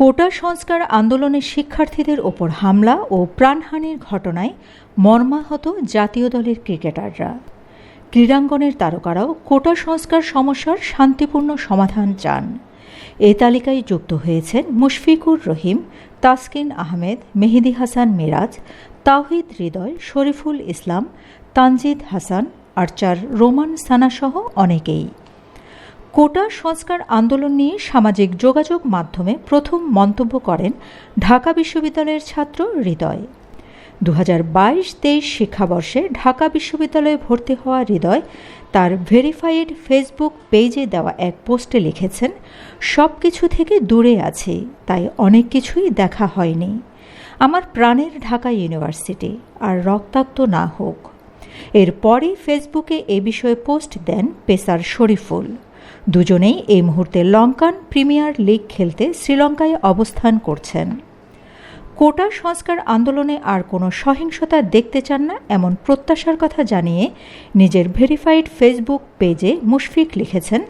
কোটা সংস্কার আন্দোলনের শিক্ষার্থীদের ওপর হামলা ও প্রাণহানির ঘটনায় মর্মাহত জাতীয় দলের ক্রিকেটাররা। ক্রীড়াঙ্গনের তারকারাও কোটা সংস্কার সমস্যার শান্তিপূর্ণ সমাধান চান। এ তালিকায় যুক্ত হয়েছেন মুশফিকুর রহিম, তাসকিন আহমেদ, মেহেদি হাসান মিরাজ, তাওহিদ হৃদয়, শরীফুল ইসলাম, তানজিদ হাসান, আর্চার রোমান সানাসহ অনেকেই। কোটা সংস্কার আন্দোলন নিয়ে সামাজিক যোগাযোগ মাধ্যমে প্রথম মন্তব্য করেন ঢাকা বিশ্ববিদ্যালয়ের ছাত্র হৃদয়। দু হাজার বাইশ তেইশ শিক্ষাবর্ষে ঢাকা বিশ্ববিদ্যালয়ে ভর্তি হওয়া হৃদয় তার ভেরিফাইড ফেসবুক পেজে দেওয়া এক পোস্টে লিখেছেন, সব কিছু থেকে দূরে আছি, তাই অনেক কিছুই দেখা হয়নি। আমার প্রাণের ঢাকা ইউনিভার্সিটি, আর রক্তাক্ত না হোক। এরপরই ফেসবুকে এ বিষয়ে পোস্ট দেন পেসার শরীফুল। দুজনেই এই মুহূর্তে লঙ্কান প্রিমিয়ার লিগ খেলতে শ্রীলঙ্কায় অবস্থান করছেন। কোটা সংস্কার আন্দোলনে আর কোনো সহিংসতা দেখতে চান না এমন প্রত্যাশার কথা জানিয়ে নিজের ভেরিফাইড ফেসবুক পেজে মুশফিক লিখেছেন,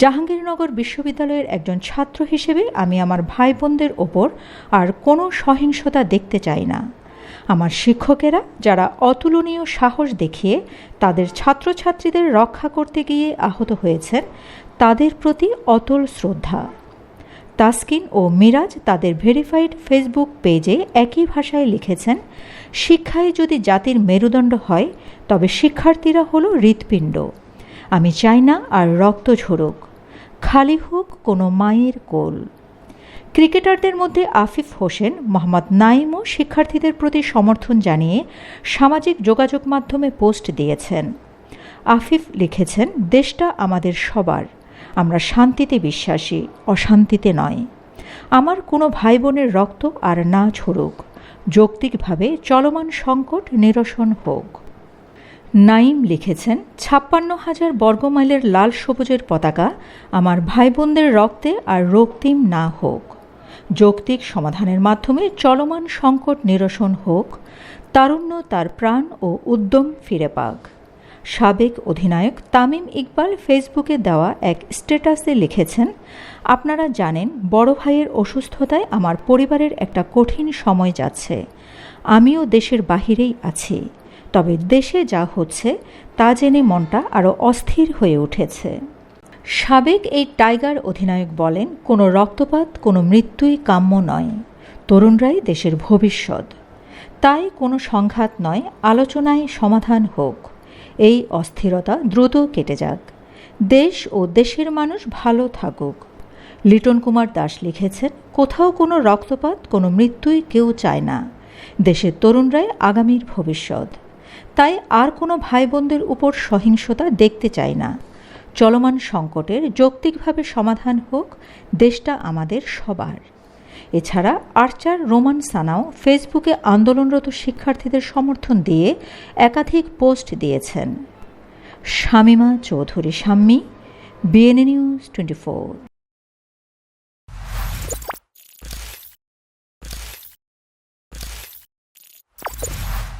জাহাঙ্গীরনগর বিশ্ববিদ্যালয়ের একজন ছাত্র হিসেবে আমি আমার ভাই বোনদের ওপর আর কোনো সহিংসতা দেখতে চাই না। আমার শিক্ষকেরা যারা অতুলনীয় সাহস দেখিয়ে তাদের ছাত্রছাত্রীদের রক্ষা করতে গিয়ে আহত হয়েছেন, তাদের প্রতি অতল শ্রদ্ধা। তাসকিন ও মিরাজ তাদের ভেরিফাইড ফেসবুক পেজে একই ভাষায় লিখেছেন, শিক্ষায় যদি জাতির মেরুদণ্ড হয়, তবে শিক্ষার্থীরা হলো হৃৎপিণ্ড। আমি চাই না আর রক্ত ঝরুক। খালি হোক কোনো মায়ের কোল। ক্রিকেটারদের মধ্যে আফিফ হোসেন, মোহাম্মদ নাইমও শিক্ষার্থীদের প্রতি সমর্থন জানিয়ে সামাজিক যোগাযোগ মাধ্যমে পোস্ট দিয়েছেন। আফিফ লিখেছেন, দেশটা আমাদের সবার। আমরা শান্তিতে বিশ্বাসী, অশান্তিতে নয়। আমার কোনো ভাই বোনের রক্ত আর না ঝরুক যৌক্তিকভাবে চলমান সংকট নিরসন হোক। নাইম লিখেছেন, ছাপ্পান্ন হাজার বর্গমাইলের লাল সবুজের পতাকা আমার ভাই বোনদের রক্তে আর রক্তিম না হোক। যৌক্তিক সমাধানের মাধ্যমে চলমান সংকট নিরসন হোক, তারুণ্য তার প্রাণ ও উদ্যম ফিরে পাক। সাবেক অধিনায়ক তামিম ইকবাল ফেসবুকে দেওয়া এক স্ট্যাটাসে লিখেছেন, আপনারা জানেন, বড় ভাইয়ের অসুস্থতায় আমার পরিবারের একটা কঠিন সময় যাচ্ছে। আমিও দেশের বাহিরেই আছি। তবে দেশে যা হচ্ছে, তা জেনে মনটা আরও অস্থির হয়ে উঠেছে। সাবেক এই টাইগার অধিনায়ক বলেন, কোনো রক্তপাত, কোনো মৃত্যুই কাম্য নয়। তরুণরাই দেশের ভবিষ্যৎ। তাই কোনো সংঘাত নয়, আলোচনায় সমাধান হোক। এই অস্থিরতা দ্রুত কেটে যাক। দেশ ও দেশের মানুষ ভালো থাকুক। লিটন কুমার দাস লিখেছেন, কোথাও কোনো রক্তপাত, কোনো মৃত্যুই কেউ চায় না। দেশের তরুণরাই আগামীর ভবিষ্যৎ। তাই আর কোনো ভাই বোনদের উপর সহিংসতা দেখতে চাই না। চলমান সংকটের যৌক্তিকভাবে সমাধান হোক, দেশটা আমাদের সবার। এছাড়া আর্চার রোমান সানাও ফেসবুকে আন্দোলনরত শিক্ষার্থীদের সমর্থন দিয়ে একাধিক পোস্ট দিয়েছেন। Shamima Chowdhury, Shammi, BNA news twenty four.